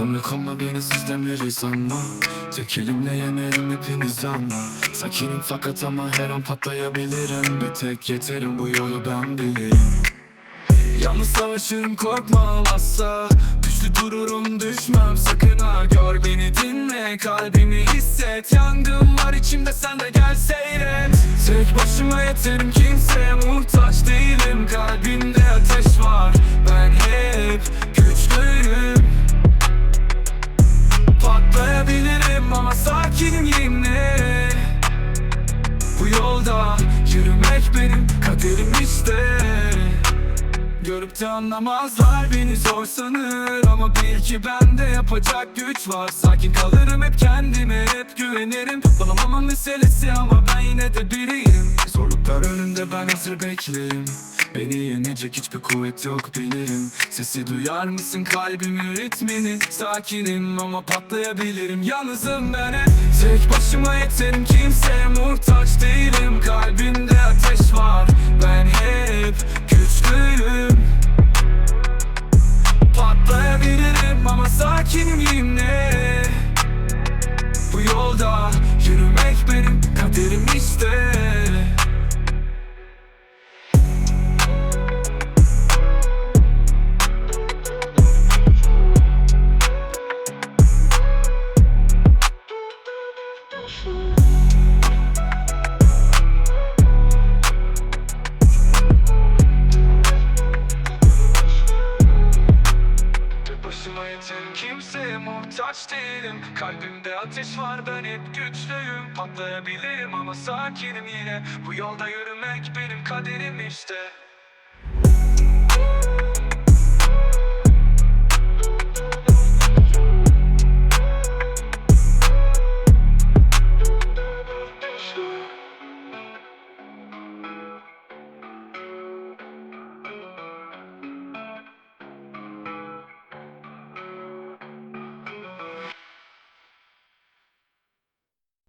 Kanlı kanlı beni sizden sanma. Tek elimle yemerim hepiniz ama. Sakinim fakat ama her an patlayabilirim. Bir tek yeterim bu yolu ben bilirim Yalnız savaşırım korkma asla Güçlü dururum düşmem. Sakın ha Gör beni dinle. Kalbimi hisset. Yangın var içimde sen de gel seyret. Tek başıma yeterim kimseye muhtaç değilim. Kalbimde ateş var yolda. Yürümek benim kaderim işte. Görüp de anlamazlar beni zor sanır. Ama bil ki bende yapacak güç var. Sakin kalırım hep kendime hep güvenirim. Bulamamın meselesi ama ben yine de biriyim. Zorluklar önünde ben hazır beklerim. Beni yenecek hiçbir kuvvet yok bilirim. Sesi duyar mısın kalbimin ritmini? Sakinim ama patlayabilirim. Yalnızım ben hep Tek başıma yeterim kimseye muhtaç değilim. Kalbimde ateş var Ben hep güçlüyüm. Patlayabilirim ama sakinim yine Bu yolda yürümek benim kaderim işte başıma yeterim kimseye muhtaç değilim. Kalbimde ateş var ben hep güçlüyüm. Patlayabilirim ama sakinim yine. Bu yolda yürümek benim kaderim işte